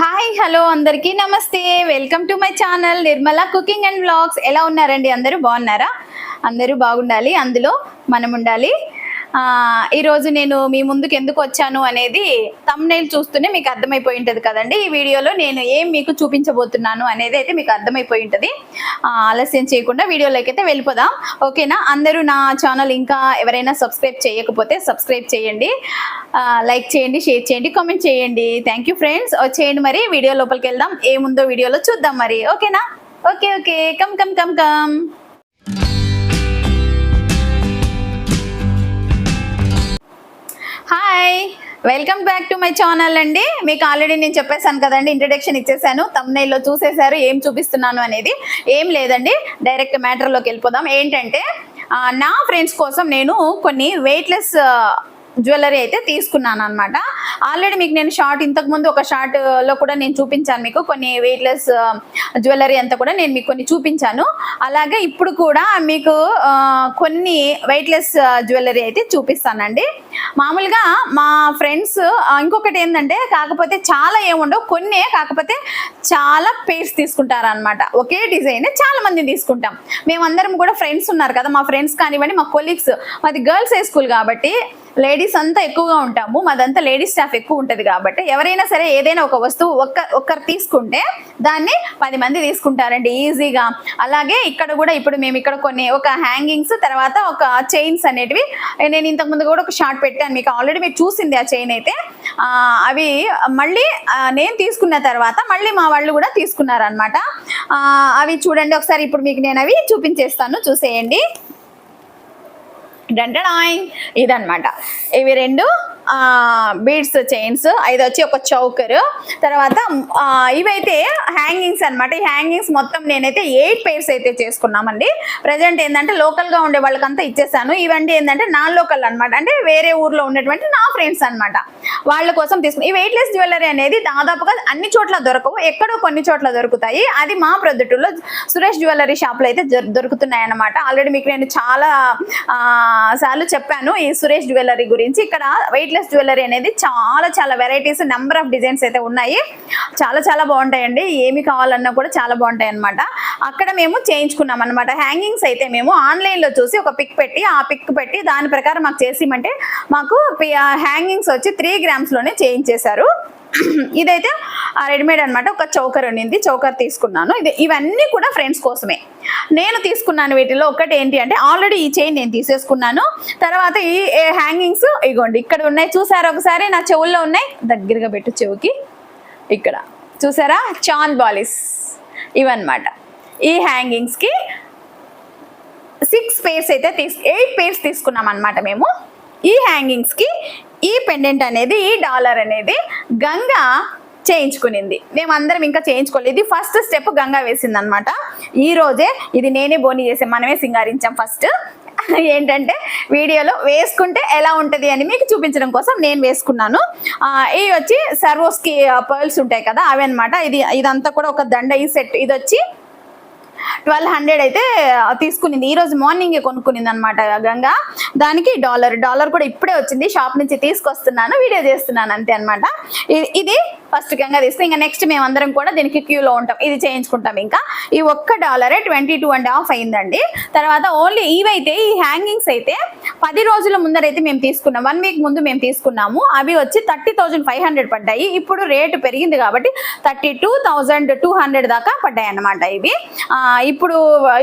Hi hello అందరికీ నమస్తే. Welcome to my channel Nirmala cooking and vlogs. ఎలా ఉన్నారండి? అందరూ బాగున్నారా? అందరూ బాగుండాలి. అందులో మనం ఉండాలి. ఈరోజు నేను మీ ముందుకు ఎందుకు వచ్చాను అనేది తమ్నైల్ చూస్తూనే మీకు అర్థమైపోయి ఉంటుంది కదండి. ఈ వీడియోలో నేను ఏం మీకు చూపించబోతున్నాను అనేది అయితే మీకు అర్థమైపోయి ఉంటుంది. ఆలస్యం చేయకుండా వీడియోలోకి అయితే వెళ్ళిపోదాం. ఓకేనా? అందరూ నా ఛానల్ ఇంకా ఎవరైనా సబ్స్క్రైబ్ చేయకపోతే సబ్స్క్రైబ్ చేయండి. లైక్ చేయండి షేర్ చేయండి కామెంట్ చేయండి. థ్యాంక్ యూ ఫ్రెండ్స్ వచ్చేయండి మరి. వీడియో లోపలికి వెళ్దాం. ఏముందో వీడియోలో చూద్దాం మరి. ఓకేనా? Okay okay. Come come come come welcome back to my channel అండి. మీకు ఆల్రెడీ నేను చెప్పేశాను కదండి ఇంట్రడక్షన్ ఇచ్చేసాను తమ్నైల్లో చూసేశారు ఏం చూపిస్తున్నాను అనేది. ఏం లేదండి డైరెక్ట్ మ్యాటర్లోకి వెళ్ళిపోదాం. ఏంటంటే నా ఫ్రెండ్స్ కోసం నేను కొన్ని వెయిట్లెస్ జ్యువెలరీ అయితే తీసుకున్నాను అనమాట ఆల్రెడీ మీకు నేను షార్ట్ ఇంతకు ముందు ఒక షార్ట్లో కూడా నేను చూపించాను మీకు. కొన్ని వెయిట్లెస్ జ్యువెలరీ అంతా కూడా నేను మీకు కొన్ని చూపించాను. అలాగే ఇప్పుడు కూడా మీకు కొన్ని వెయిట్లెస్ జ్యువెలరీ అయితే చూపిస్తానండి. మామూలుగా మా ఫ్రెండ్స్ ఇంకొకటి ఏంటంటే కాకపోతే చాలా ఏముండవు. కొన్నే కాకపోతే చాలా పేర్స్ తీసుకుంటారనమాట ఒకే డిజైన్ చాలా మంది తీసుకుంటాం. మేమందరం కూడా ఫ్రెండ్స్ ఉన్నారు కదా మా ఫ్రెండ్స్ కానివ్వండి మా కొలీగ్స్ మాది గర్ల్స్ హై స్కూల్ కాబట్టి లేడీస్ అంతా ఎక్కువగా ఉంటాము. మాదంతా లేడీస్ స్టాఫ్ ఎక్కువ ఉంటుంది కాబట్టి ఎవరైనా సరే ఏదైనా ఒక వస్తువు ఒక్క ఒక్కరు తీసుకుంటే దాన్ని పది మంది తీసుకుంటారండి ఈజీగా. అలాగే ఇక్కడ కూడా ఇప్పుడు మేము ఇక్కడ కొన్ని ఒక హ్యాంగింగ్స్ తర్వాత ఒక చైన్స్ అనేటివి నేను ఇంతకు ముందు కూడా ఒక షార్ట్ పెట్టాను. మీకు ఆల్రెడీ మీరు చూసింది ఆ చైన్ అయితే. అవి మళ్ళీ నేను తీసుకున్న తర్వాత మళ్ళీ మా వాళ్ళు కూడా తీసుకున్నారనమాట అవి చూడండి ఒకసారి ఇప్పుడు మీకు నేను అవి చూపించేస్తాను. చూసేయండి. డంటడాయ్ ఇదనమాట ఇవి రెండు బీడ్స్ చైన్స్ ఇది వచ్చి ఒక చౌకర్. తర్వాత ఇవైతే హ్యాంగింగ్స్ అన్నమాట. ఈ హ్యాంగింగ్స్ మొత్తం నేనైతే ఎయిట్ పేర్స్ అయితే చేసుకున్నామండి. ప్రజెంట్ ఏంటంటే లోకల్గా ఉండే వాళ్ళకంతా ఇచ్చేసాను. ఇవన్నీ ఏంటంటే నాన్ లోకల్ అనమాట అంటే వేరే ఊర్లో ఉన్నటువంటి నా ఫ్రెండ్స్ అనమాట వాళ్ళ కోసం తీసుకుని ఈ వెయిట్లెస్ జ్యువెలరీ అనేది దాదాపుగా అన్ని చోట్ల దొరకవు. ఎక్కడో కొన్ని చోట్ల దొరుకుతాయి. అది మా ప్రొద్దుటూరులో సురేష్ జ్యువెలరీ షాప్లో అయితే దొరుకుతున్నాయి అన్నమాట ఆల్రెడీ మీకు నేను చాలా సార్లు చెప్పాను ఈ సురేష్ జ్యువెలరీ గురించి. ఇక్కడ వెయిట్లెస్ జ్యువెలరీ అనేది చాలా చాలా వెరైటీస్ నెంబర్ ఆఫ్ డిజైన్స్ అయితే ఉన్నాయి. చాలా చాలా బాగుంటాయండి. ఏమి కావాలన్నా కూడా చాలా బాగుంటాయి అన్నమాట అక్కడ మేము చేయించుకున్నాం అనమాట హ్యాంగింగ్స్ అయితే మేము ఆన్లైన్లో చూసి ఒక పిక్ పెట్టి ఆ పిక్ పెట్టి దాని ప్రకారం మాకు చేసిమంటే మాకు హ్యాంగింగ్స్ వచ్చి త్రీ గ్రామ్స్లోనే చేయించేశారు. ఇదైతే రెడీమేడ్ అన్నమాట. ఒక చౌకర్ ఉండింది చౌకర్ తీసుకున్నాను. ఇది ఇవన్నీ కూడా ఫ్రెండ్స్ కోసమే. నేను తీసుకున్నాను వీటిలో ఒకటి ఏంటి అంటే ఆల్రెడీ ఈ చైన్ నేను తీసేసుకున్నాను. తర్వాత ఈ హ్యాంగింగ్స్ ఇగోండి. ఇక్కడ ఉన్నాయి. చూసారా ఒకసారి? నా చెవుల్లో ఉన్నాయి. దగ్గరగా పెట్టు చెవుకి. ఇక్కడ. చూసారా? చాంద్ బాలిస్. ఇవన్నమాట. ఈ హ్యాంగింగ్స్కి సిక్స్ పేర్స్ అయితే తీసు ఎయిట్ పేర్స్ తీసుకున్నాం అనమాట మేము. ఈ హ్యాంగింగ్స్కి ఈ పెండెంట్ అనేది ఈ డాలర్ అనేది గంగా చేయించుకునింది. మేమందరం ఇంకా చేయించుకోలేదు. ఇది ఫస్ట్ స్టెప్ గంగా వేసింది అనమాట ఈ రోజే ఇది నేనే బోని చేసాం మనమే సింగారించాం ఫస్ట్ ఏంటంటే వీడియోలో వేసుకుంటే ఎలా ఉంటుంది అని మీకు చూపించడం కోసం నేను వేసుకున్నాను. ఇవి వచ్చి సర్వోస్కి పర్ల్స్ ఉంటాయి కదా అవి అనమాట ఇది ఇదంతా కూడా ఒక దండ ఈ సెట్ ఇది వచ్చి ట్వెల్వ్ హండ్రెడ్ అయితే తీసుకునింది. ఈ రోజు మార్నింగ్ కొనుక్కునింది అనమాట గంగా. దానికి డాలర్. డాలర్ కూడా ఇప్పుడే వచ్చింది. షాప్ నుంచి తీసుకొస్తున్నాను. వీడియో చేస్తున్నాను అంతే అనమాట ఇది ఫస్ట్ గంగా తీస్తే ఇంకా నెక్స్ట్ మేమందరం కూడా దీనికి క్యూలో ఉంటాం. ఇది చేయించుకుంటాం ఇంకా. ఈ ఒక్క డాలరే ట్వంటీ టూ అండ్ హాఫ్ అయిందండి. తర్వాత ఓన్లీ ఇవైతే ఈ హ్యాంగింగ్స్ అయితే పది రోజుల ముందరైతే మేము తీసుకున్నాం. వన్ వీక్ ముందు మేము తీసుకున్నాము. అవి వచ్చి థర్టీ థౌజండ్ ఫైవ్ హండ్రెడ్ పడ్డాయి. ఇప్పుడు రేటు పెరిగింది కాబట్టి thirty two thousand two hundred దాకా పడ్డాయి అనమాట ఇవి. ఇప్పుడు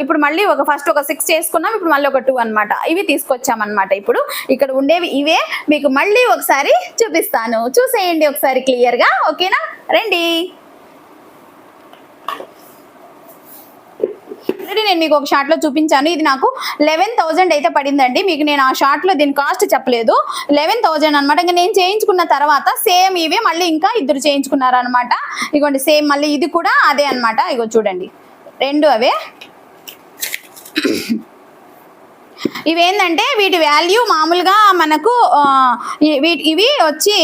ఇప్పుడు మళ్ళీ ఒక ఫస్ట్ ఒక సిక్స్ చేసుకున్నాం. ఇప్పుడు మళ్ళీ ఒక టూ అనమాట ఇవి తీసుకొచ్చామన్నమాట ఇప్పుడు. ఇక్కడ ఉండేవి ఇవే. మీకు మళ్ళీ ఒకసారి చూపిస్తాను. చూసేయండి ఒకసారి క్లియర్గా ఓకేనా? రండి. ఆల్రెడీ నేను మీకు ఒక షార్ట్లో చూపించాను. ఇది నాకు లెవెన్ థౌజండ్ అయితే పడిందండి. మీకు నేను ఆ షార్ట్లో దీని కాస్ట్ చెప్పలేదు. లెవెన్ థౌజండ్ అనమాట ఇంకా నేను చేయించుకున్న తర్వాత సేమ్ ఇవే మళ్ళీ ఇంకా ఇద్దరు చేయించుకున్నారు అనమాట ఇగోండి సేమ్ మళ్ళీ ఇది కూడా అదే అన్నమాట. ఇగో చూడండి. రెండు అవే. ఇవేంటంటే వీటి వాల్యూ మామూలుగా మనకు వీటి ఇవి వచ్చి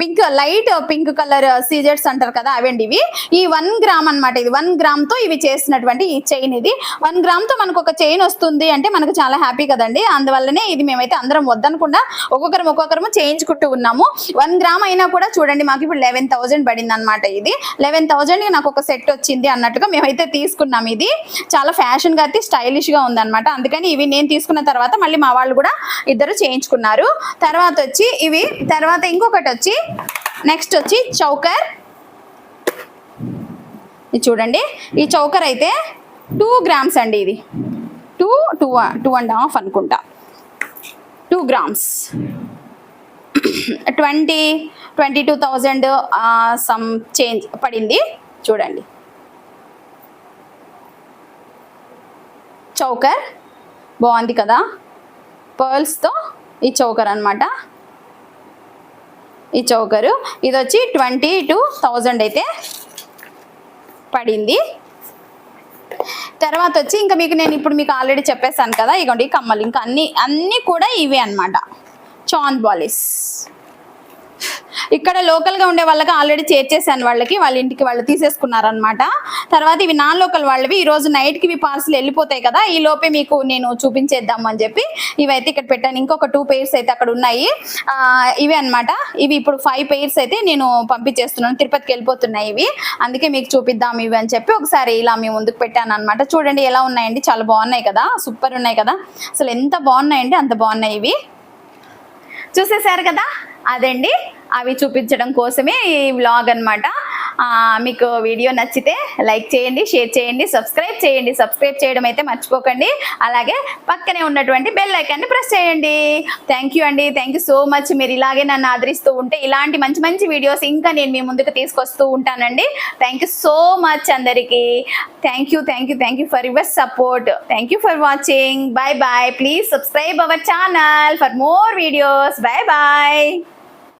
పింక్ లైట్ పింక్ కలర్ సీజెట్స్ అంటారు కదా అవండి ఇవి ఈ వన్ గ్రామ్ అన్నమాట ఇది. వన్ గ్రామ్తో ఇవి చేసినటువంటి ఈ చైన్ ఇది. వన్ గ్రామ్తో మనకు ఒక చైన్ వస్తుంది అంటే మనకు చాలా హ్యాపీ కదండి. అందువల్లనే ఇది మేమైతే అందరం వద్దనకుండా ఒక్కొక్కరం ఒక్కొక్కరము చేయించుకుంటూ ఉన్నాము. వన్ గ్రామ్ అయినా కూడా చూడండి మాకు ఇప్పుడు లెవెన్ థౌసండ్ పడింది అనమాట ఇది లెవెన్ థౌసండ్ నాకు ఒక సెట్ వచ్చింది అన్నట్టుగా మేమైతే తీసుకున్నాం ఇది. చాలా ఫ్యాషన్గా అయితే స్టైలిష్గా ఉందన్నమాట. అందుకని ఇవి నేను తీసుకున్న తర్వాత మళ్ళీ మా వాళ్ళు కూడా ఇద్దరు చేయించుకున్నారు. తర్వాత వచ్చి ఇవి తర్వాత ఇంకొకటి వచ్చి నెక్స్ట్ వచ్చి చౌకర్. ఇది చూడండి. ఈ చౌకర్ అయితే టూ గ్రామ్స్ అండి ఇది. Two two two and half అనుకుంటా. Two grams twenty twenty two thousand some change పడింది. చూడండి. చౌకర్ బాగుంది కదా? పర్ల్స్తో ఈ చౌకర్ అనమాట ఈ చౌకరు. ఇది వచ్చి ట్వంటీ టూ థౌజండ్ అయితే పడింది. తర్వాత వచ్చి ఇంకా మీకు నేను ఇప్పుడు మీకు ఆల్రెడీ చెప్పేసాను కదా ఇగోండి కమ్మలు. ఇంకా అన్ని అన్నీ కూడా ఇవే అనమాట చాన్ బాలిస్. ఇక్కడ లోకల్గా ఉండే వాళ్ళకి ఆల్రెడీ చేర్చేసాను వాళ్ళకి వాళ్ళ ఇంటికి వాళ్ళు తీసేసుకున్నారనమాట తర్వాత ఇవి నాన్ లోకల్ వాళ్ళవి ఈ రోజు నైట్కి ఇవి పార్సల్ వెళ్ళిపోతాయి కదా ఈ లోపే మీకు నేను చూపించేద్దాం అని చెప్పి ఇవైతే ఇక్కడ పెట్టాను. ఇంకొక టూ పెయిర్స్ అయితే అక్కడ ఉన్నాయి. ఇవి అనమాట ఇవి ఇప్పుడు ఫైవ్ పెయిర్స్ అయితే నేను పంపించేస్తున్నాను. తిరుపతికి వెళ్ళిపోతున్నాయి ఇవి. అందుకే మీకు చూపిద్దాం ఇవి అని చెప్పి ఒకసారి ఇలా మీ ముందుకు పెట్టాను అనమాట చూడండి ఎలా ఉన్నాయండి. చాలా బాగున్నాయి కదా. సూపర్ ఉన్నాయి కదా. అసలు ఎంత బాగున్నాయండి అంత బాగున్నాయి ఇవి. చూసేశారు కదా? అదండి. అవి చూపించడం కోసమే ఈ వ్లాగ్ అనమాట మీకు వీడియో నచ్చితే లైక్ చేయండి షేర్ చేయండి సబ్స్క్రైబ్ చేయండి. సబ్స్క్రైబ్ చేయడం అయితే మర్చిపోకండి. అలాగే పక్కనే ఉన్నటువంటి బెల్ ఐకాన్ని ప్రెస్ చేయండి. థ్యాంక్ యూ అండి. థ్యాంక్ యూ సో మచ్ మీరు ఇలాగే నన్ను ఆదరిస్తూ ఉంటే ఇలాంటి మంచి మంచి వీడియోస్ ఇంకా నేను మీ ముందుకు తీసుకొస్తూ ఉంటానండి. థ్యాంక్ యూ సో మచ్ అందరికీ. Thank you thank you thank you for your support thank you for watching bye bye please subscribe our channel for more videos bye bye